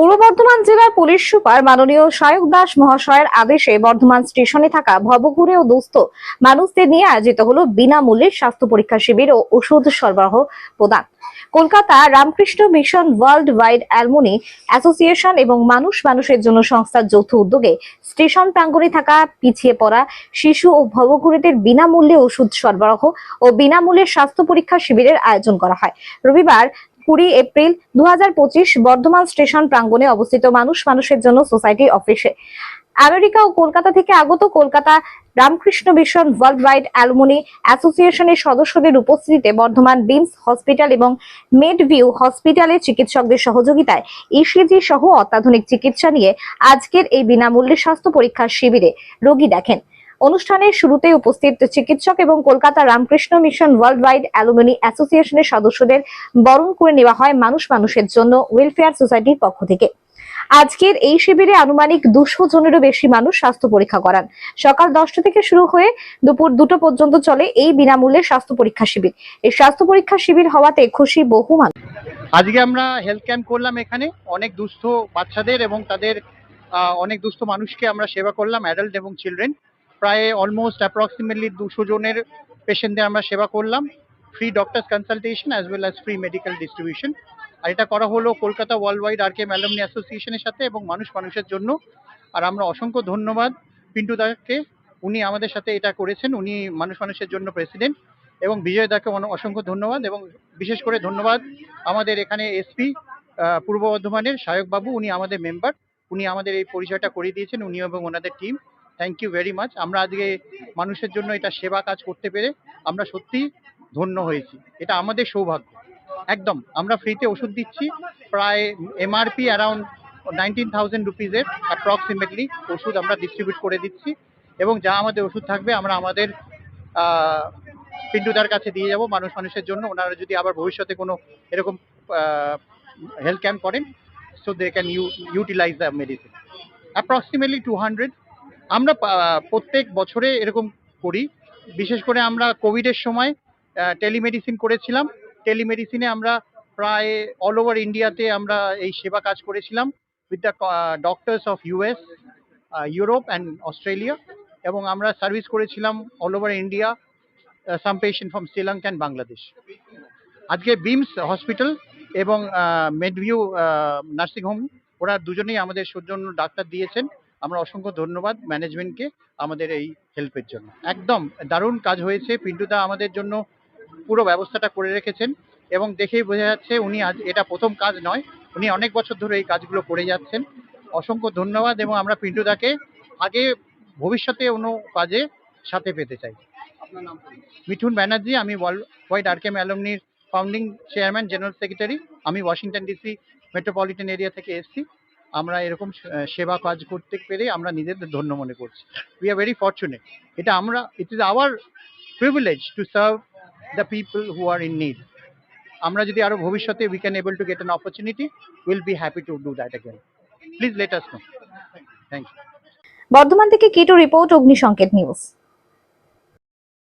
পূর্ব বর্ধমান জেলার police super মাননীয় সায়ক দাস মহাশয়ের আদেশে বর্ধমান স্টেশনে থাকা ভবঘুরে ও দুস্থ মানুষদের নিয়ে আয়োজিত হলো বিনামূল্যে স্বাস্থ্য পরীক্ষা শিবির ও ওষুধ সরবরাহ প্রদান। Kolkata Ramakrishna Mission World Wide Alumni Association এবং মানুষ মানুষের জন্য সংস্থার যৌথ উদ্যোগে স্টেশন প্রাঙ্গণে থাকা, পিছিয়ে পড়া শিশু ও ভবঘুরেদের বিনামূল্যে ওষুধ সরবরাহ ও বিনামূল্যে স্বাস্থ্য পরীক্ষা শিবিরের আয়োজন করা হয়। রবিবার কুড়ি এপ্রিল দু বর্ধমান স্টেশন প্রাঙ্গণে অবস্থিত মানুষ মানুষের জন্য সোসাইটি অফিসে। আমেরিকা ও কলকাতা থেকে আগত Kolkata Ramakrishna Mission World Wide Alumni অ্যাসোসিয়েশনের সদস্যদের উপস্থিতিতে বর্ধমান বিমস হসপিটাল এবং মেডভিউ হসপিটালের চিকিৎসকদের সহযোগিতায় ইসিজি সহ অত্যাধুনিক চিকিৎসা নিয়ে আজকের এই বিনামূল্যে স্বাস্থ্য পরীক্ষার শিবিরে রোগী দেখেন। অনুষ্ঠানের শুরুতে উপস্থিত চিকিৎসক এবং Kolkata Ramakrishna Mission World Wide Alumni অ্যাসোসিয়েশনের সদস্যদের বরণ করে নেওয়া হয় মানুষ মানুষের জন্য ওয়েলফেয়ার সোসাইটির পক্ষ থেকে। আজকের এই শিবিরে আনুমানিক দুশো জনেরও বেশি মানুষ স্বাস্থ্য পরীক্ষা করান। সকাল দশটা থেকে শুরু হয়ে দুপুর দুটো পর্যন্ত চলে এই বিনামূল্যে স্বাস্থ্য পরীক্ষা শিবির। এই স্বাস্থ্য পরীক্ষা শিবির হওয়াতে খুশি বহু মানুষ। আজকে আমরা হেলথ ক্যাম্প করলাম এখানে। অনেক দুস্থ বাচ্চাদের এবং তাদের অনেক দুস্থ মানুষকে আমরা সেবা করলাম, অ্যাডাল্ট এবং চিলড্রেন। প্রায় অলমোস্ট অ্যাপ্রক্সিমেটলি দুশো জনের পেশেন্টদের আমরা সেবা করলাম free doctors consultation as well as free medical distribution আর এটা করা হলো Kolkata World Wide R K Alumni অ্যাসোসিয়েশনের সাথে এবং মানুষ মানুষের জন্য। আর আমরা অসংখ্য ধন্যবাদ পিন্টু দাকে, উনি আমাদের সাথে এটা করেছেন, উনি মানুষ মানুষের জন্য প্রেসিডেন্ট এবং বিজয় দাকে অসংখ্য ধন্যবাদ এবং বিশেষ করে ধন্যবাদ আমাদের এখানে এসপি পূর্ব বর্ধমানের সায়ক বাবু, উনি আমাদের মেম্বার উনি আমাদের এই পরিচয়টা করে দিয়েছেন উনি এবং ওনাদের team thank you very much আমরা আজকে মানুষের জন্য এটা সেবা কাজ করতে পেরে আমরা সত্যি ধন্য হয়েছি। এটা আমাদের সৌভাগ্য। একদম আমরা ফ্রিতে ওষুধ দিচ্ছি। প্রায় এমআরপি অ্যারাউন্ড নাইনটিন থাউজেন্ড রুপিজের অ্যাপ্রক্সিমেটলি ওষুধ আমরা ডিস্ট্রিবিউট করে দিচ্ছি। এবং যা আমাদের ওষুধ থাকবে আমরা আমাদের আহ, পিন্টুদার কাছে দিয়ে যাব মানুষ মানুষের জন্য। ওনারা যদি আবার ভবিষ্যতে কোনো এরকম হেলথ ক্যাম্প করেন so they can you utilize the medicine approximately two hundred আমরা প্রত্যেক বছরে এরকম করি। বিশেষ করে আমরা কোভিডের সময় টেলিমেডিসিন করেছিলাম। টেলিমেডিসিনে আমরা প্রায় অল ওভার ইন্ডিয়াতে আমরা এই সেবা কাজ করেছিলাম with the doctors of US Europe and Australia এবং আমরা সার্ভিস করেছিলাম all over India some patient from Sri Lanka and Bangladesh আজকে বিমস হসপিটাল এবং মেডভিউ নার্সিং হোম ওরা দুজনেই আমাদের সৌজন্য ডাক্তার দিয়েছেন। আমরা অসংখ্য ধন্যবাদ ম্যানেজমেন্টকে আমাদের এই হেল্পের জন্য। একদম দারুণ কাজ হয়েছে। পিন্টুদা আমাদের জন্য পুরো ব্যবস্থাটা করে রেখেছেন এবং দেখেই বোঝা যাচ্ছে উনি আজ এটা প্রথম কাজ নয় উনি অনেক বছর ধরে এই কাজগুলো করে যাচ্ছেন। অসংখ্য ধন্যবাদ এবং আমরা পিন্টুদাকে আগে ভবিষ্যতে কোনো কাজে সাথে পেতে চাই। মিঠুন ব্যানার্জি আমি ওয়ার্ল্ড ওয়াইড আরকেম অ্যালমনির ফাউন্ডিং চেয়ারম্যান জেনারেল সেক্রেটারি আমি ওয়াশিংটন ডিসি মেট্রোপলিটন এরিয়া থেকে এসেছি। আমরা এরকম সেবা কাজ করতে পেরে আমরা নিজেদের ধন্য মনে করছি। উই আর ভেরি ফর্চুনেট এটা আমরা it is our privilege to serve the people who are in need আমরা যদি আরও ভবিষ্যতে we can able to get an opportunity will be happy to do that again please let us know thank you Bardhaman থেকে কিটো report অগ্নিসংকেত news